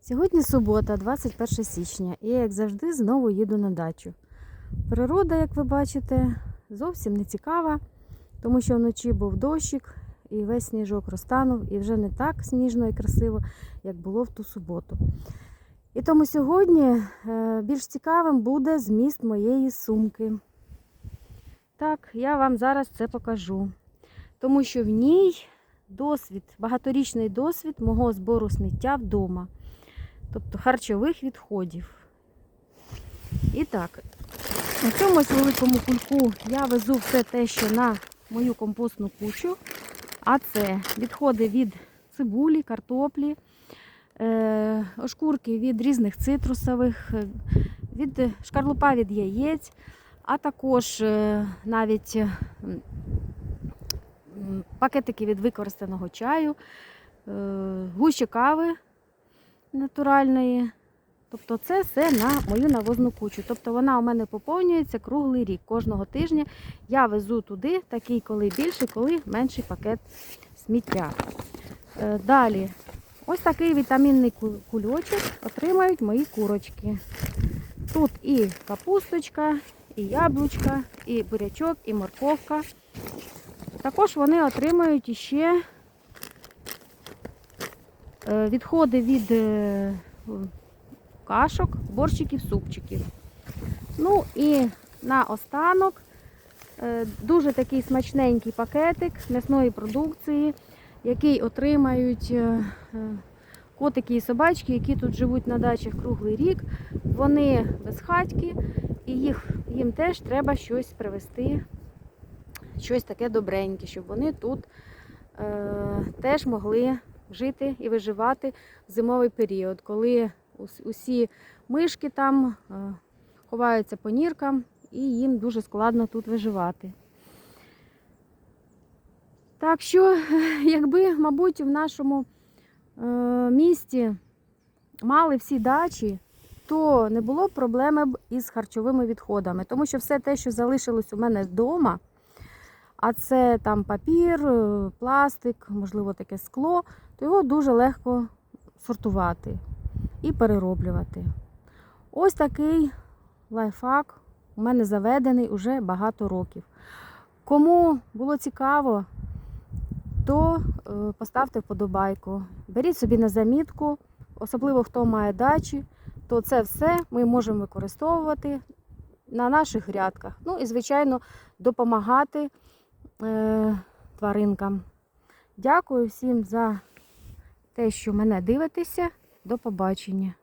Сьогодні субота, 21 січня, і я, як завжди, знову їду на дачу. Природа, як ви бачите, зовсім не цікава, тому що вночі був дощик, і весь сніжок розтанув, і вже не так сніжно і красиво, як було в ту суботу. І тому сьогодні е, більш цікавим буде зміст моєї сумки. Так, я вам зараз це покажу. Тому що в ній досвід, багаторічний досвід мого збору сміття вдома тобто харчових відходів. І так, на цьому великому кульку я везу все те, що на мою компостну кучу. А це відходи від цибулі, картоплі, е, шкурки від різних цитрусових, е, від шкарлупа від яєць, а також е, навіть пакетики від використаного чаю, гущі кави натуральної. Тобто це все на мою навозну кучу. Тобто вона у мене поповнюється круглий рік. Кожного тижня я везу туди такий, коли більший, коли менший пакет сміття. Е, Далі, ось такий вітамінний кульочок отримають мої курочки. Тут і капусточка, і яблучка, і бурячок, і морковка. Також вони отримають іще е, відходи від е, кашок, борщиків, супчиків. Ну і наостанок е, дуже такий смачненький пакетик м'ясної продукції, який отримають е, е, котики і собачки, які тут живуть на дачах круглий рік. Вони безхатьки, і їх, їм теж треба щось привезти, щось таке добреньке, щоб вони тут е, теж могли жити і виживати в зимовий період, коли усі мишки там е, ховаються по ніркам і їм дуже складно тут виживати. Так що, якби, мабуть, в нашому е, місті мали всі дачі, то не було проблеми із харчовими відходами, тому що все те, що залишилось у мене вдома, а це там папір, е, пластик, можливо, таке скло, то його дуже легко сортувати і перероблювати. Ось такий лайфхак у мене заведений уже багато років. Кому було цікаво, то е, поставте вподобайку. Беріть собі на замітку, особливо хто має дачі, то це все ми можемо використовувати на наших грядках. Ну і, звичайно, допомагати тваринкам. Дякую всім за те, що мене дивитеся. До побачення.